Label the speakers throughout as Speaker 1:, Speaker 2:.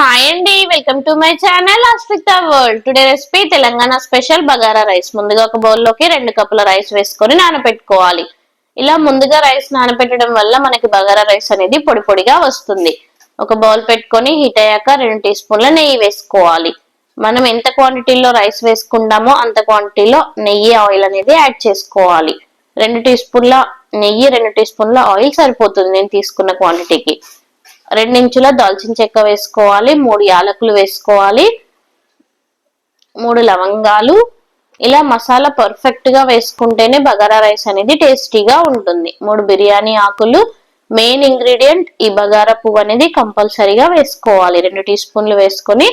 Speaker 1: Hi అండి welcome to my channel Asmita world today recipe Telangana special bagara rice ముందుగా ఒక బౌల్లోకి రెండు కప్పుల రైస్ వేసుకొని నానబెట్టుకోవాలి ఇలా ముందుగా రైస్ నానబెట్టడం వల్ల మనకి బగారా రైస్ అనేది పొడి పొడిగా వస్తుంది. ఒక బౌల్ పెట్టుకొని హీట్ అయ్యాక రెండు టీ స్పూన్ల నెయ్యి వేసుకోవాలి. మనం ఎంత క్వాంటిటీలో రైస్ వేసుకుంటామో అంత క్వాంటిటీలో నెయ్యి ఆయిల్ అనేది యాడ్ చేసుకోవాలి. రెండు టీ స్పూన్ల నెయ్యి రెండు టీ స్పూన్ల ఆయిల్ సరిపోతుంది నేను తీసుకున్న క్వాంటిటీకి రెండించుల దాల్చిన చెక్క వేసుకోవాలి మూడు యాలకులు వేసుకోవాలి మూడు లవంగాలు. ఇలా మసాలా పర్ఫెక్ట్గా వేసుకుంటేనే బగారా రైస్ అనేది టేస్టీగా ఉంటుంది. మూడు బిర్యానీ ఆకులు. మెయిన్ ఇంగ్రీడియంట్ ఈ బగారా పువ్వు అనేది కంపల్సరీగా వేసుకోవాలి. రెండు టీ స్పూన్లు వేసుకొని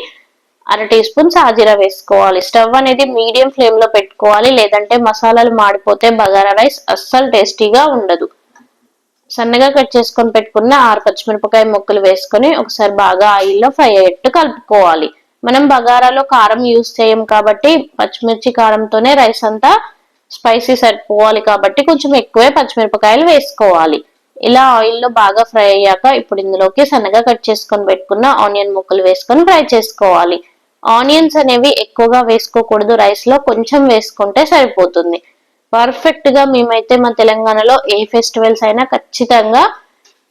Speaker 1: అర టీ స్పూన్ సాజీరా వేసుకోవాలి. స్టవ్ అనేది మీడియం ఫ్లేమ్లో పెట్టుకోవాలి. లేదంటే మసాలాలు మాడిపోతే బగారా రైస్ అస్సలు టేస్టీగా ఉండదు. సన్నగా కట్ చేసుకొని పెట్టుకున్న ఆరు పచ్చిమిరపకాయ ముక్కలు వేసుకొని ఒకసారి బాగా ఆయిల్లో ఫ్రై అయ్యేట్టు కలుపుకోవాలి. మనం బగారాలో కారం యూస్ చేయం కాబట్టి పచ్చిమిర్చి కారంతోనే రైస్ అంతా స్పైసీ సరిపోవాలి కాబట్టి కొంచెం ఎక్కువే పచ్చిమిరపకాయలు వేసుకోవాలి. ఇలా ఆయిల్లో బాగా ఫ్రై అయ్యాక ఇప్పుడు ఇందులోకి సన్నగా కట్ చేసుకొని పెట్టుకున్న ఆనియన్ ముక్కలు వేసుకొని ఫ్రై చేసుకోవాలి. ఆనియన్స్ అనేవి ఎక్కువగా వేసుకోకూడదు. రైస్లో కొంచెం వేసుకుంటే సరిపోతుంది. పర్ఫెక్ట్గా మేమైతే మా తెలంగాణలో ఏ ఫెస్టివల్స్ అయినా ఖచ్చితంగా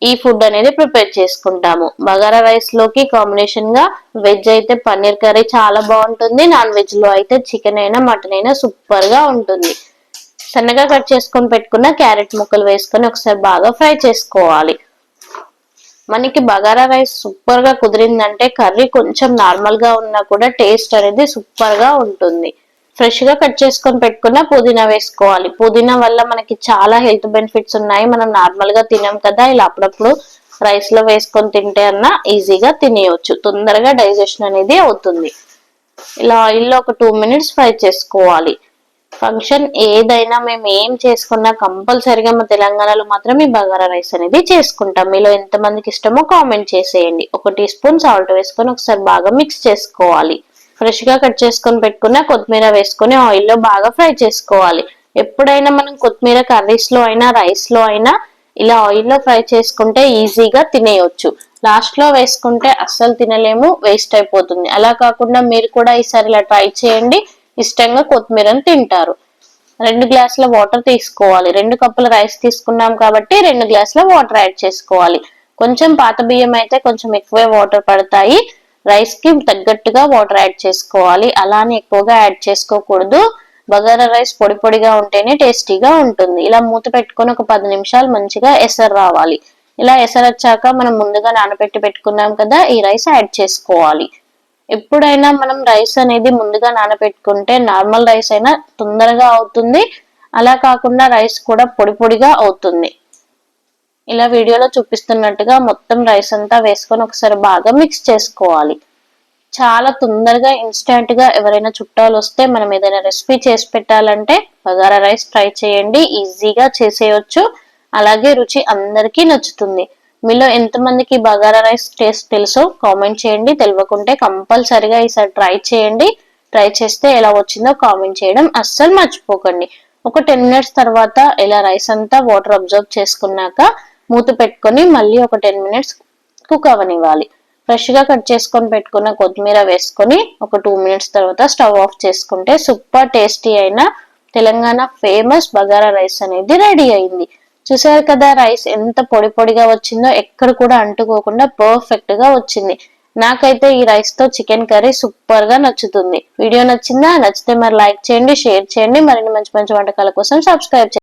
Speaker 1: ఈ ఫుడ్ అనేది ప్రిపేర్ చేసుకుంటాము. బగారా రైస్లోకి కాంబినేషన్గా వెజ్ అయితే పన్నీర్ కర్రీ చాలా బాగుంటుంది. నాన్ వెజ్లో అయితే చికెన్ అయినా మటన్ అయినా సూపర్గా ఉంటుంది. సన్నగా కట్ చేసుకొని పెట్టుకున్న క్యారెట్ ముక్కలు వేసుకొని ఒకసారి బాగా ఫ్రై చేసుకోవాలి. మనకి బగారా రైస్ సూపర్గా కుదిరిందంటే కర్రీ కొంచెం నార్మల్గా ఉన్నా కూడా టేస్ట్ అనేది సూపర్గా ఉంటుంది. ఫ్రెష్గా కట్ చేసుకొని పెట్టుకున్న పుదీనా వేసుకోవాలి. పుదీనా వల్ల మనకి చాలా హెల్త్ బెనిఫిట్స్ ఉన్నాయి. మనం నార్మల్గా తినాం కదా ఇలా అప్పుడప్పుడు రైస్లో వేసుకొని తింటే అన్నా ఈజీగా తినేయచ్చు. తొందరగా డైజెషన్ అనేది అవుతుంది. ఇలా ఆయిల్లో ఒక టూ మినిట్స్ ఫ్రై చేసుకోవాలి. ఫంక్షన్ ఏదైనా మేము ఏం చేసుకున్నా కంపల్సరిగా మా తెలంగాణలో మాత్రం ఈ బగారా రైస్ అనేది చేసుకుంటాం. మీలో ఎంతమందికి ఇష్టమో కామెంట్ చేసేయండి. ఒక టీ స్పూన్ సాల్ట్ వేసుకొని ఒకసారి బాగా మిక్స్ చేసుకోవాలి. ఫ్రెష్గా కట్ చేసుకొని పెట్టుకున్న కొత్తిమీర వేసుకొని ఆయిల్లో బాగా ఫ్రై చేసుకోవాలి. ఎప్పుడైనా మనం కొత్తిమీర కర్రీస్లో అయినా రైస్లో అయినా ఇలా ఆయిల్లో ఫ్రై చేసుకుంటే ఈజీగా తినేయొచ్చు. లాస్ట్లో వేసుకుంటే అస్సలు తినలేము వేస్ట్ అయిపోతుంది. అలా కాకుండా మీరు కూడా ఈసారి ఇలా ట్రై చేయండి. ఇష్టంగా కొత్తిమీరని తింటారు. రెండు గ్లాసుల వాటర్ తీసుకోవాలి. రెండు కప్పుల రైస్ తీసుకున్నాం కాబట్టి రెండు గ్లాసుల వాటర్ యాడ్ చేసుకోవాలి. కొంచెం పాత బియ్యం అయితే కొంచెం ఎక్కువే వాటర్ పడతాయి. రైస్కి తగ్గట్టుగా వాటర్ యాడ్ చేసుకోవాలి. అలానే ఎక్కువగా యాడ్ చేసుకోకూడదు. బగారా రైస్ పొడి పొడిగా ఉంటేనే టేస్టీగా ఉంటుంది. ఇలా మూత పెట్టుకొని ఒక పది నిమిషాలు మంచిగా ఎసరు రావాలి. ఇలా ఎసరు వచ్చాక మనం ముందుగా నానబెట్టి పెట్టుకున్నాం కదా ఈ రైస్ యాడ్ చేసుకోవాలి. ఎప్పుడైనా మనం రైస్ అనేది ముందుగా నానబెట్టుకుంటే నార్మల్ రైస్ అయినా తొందరగా అవుతుంది. అలా కాకుండా రైస్ కూడా పొడి పొడిగా అవుతుంది. ఇలా వీడియోలో చూపిస్తున్నట్టుగా మొత్తం రైస్ అంతా వేసుకొని ఒకసారి బాగా మిక్స్ చేసుకోవాలి. చాలా తొందరగా ఇన్స్టెంట్గా ఎవరైనా చుట్టాలు వస్తే మనం ఏదైనా రెసిపీ చేసి పెట్టాలంటే బగారా రైస్ ట్రై చేయండి ఈజీగా చేసేయచ్చు. అలాగే రుచి అందరికీ నచ్చుతుంది. మీలో ఎంతమందికి బగారా రైస్ టేస్ట్ తెలుసో కామెంట్ చేయండి. తెలియకుంటే కంపల్సరిగా ఈసారి ట్రై చేయండి. ట్రై చేస్తే ఎలా వచ్చిందో కామెంట్ చేయడం అస్సలు మర్చిపోకండి. ఒక టెన్ మినిట్స్ తర్వాత ఇలా రైస్ అంతా వాటర్ అబ్జర్వ్ చేసుకున్నాక మూత పెట్టుకొని మళ్ళీ ఒక టెన్ మినిట్స్ కుక్ అవనివ్వాలి ఫ్రెష్గా కట్ చేసుకొని పెట్టుకున్న కొత్తిమీర వేసుకొని ఒక టూ మినిట్స్ తర్వాత స్టవ్ ఆఫ్ చేసుకుంటే సూపర్ టేస్టీ అయిన తెలంగాణ ఫేమస్ బగారా రైస్ అనేది రెడీ అయింది. చూసారు కదా రైస్ ఎంత పొడి పొడిగా వచ్చిందో ఎక్కడ కూడా అంటుకోకుండా పర్ఫెక్ట్గా వచ్చింది. నాకైతే ఈ రైస్తో చికెన్ కర్రీ సూపర్గా నచ్చుతుంది. వీడియో నచ్చిందా? నచ్చితే మరి లైక్ చేయండి షేర్ చేయండి. మరిన్ని మంచి మంచి వంటకాల కోసం సబ్స్క్రైబ్ చేయండి.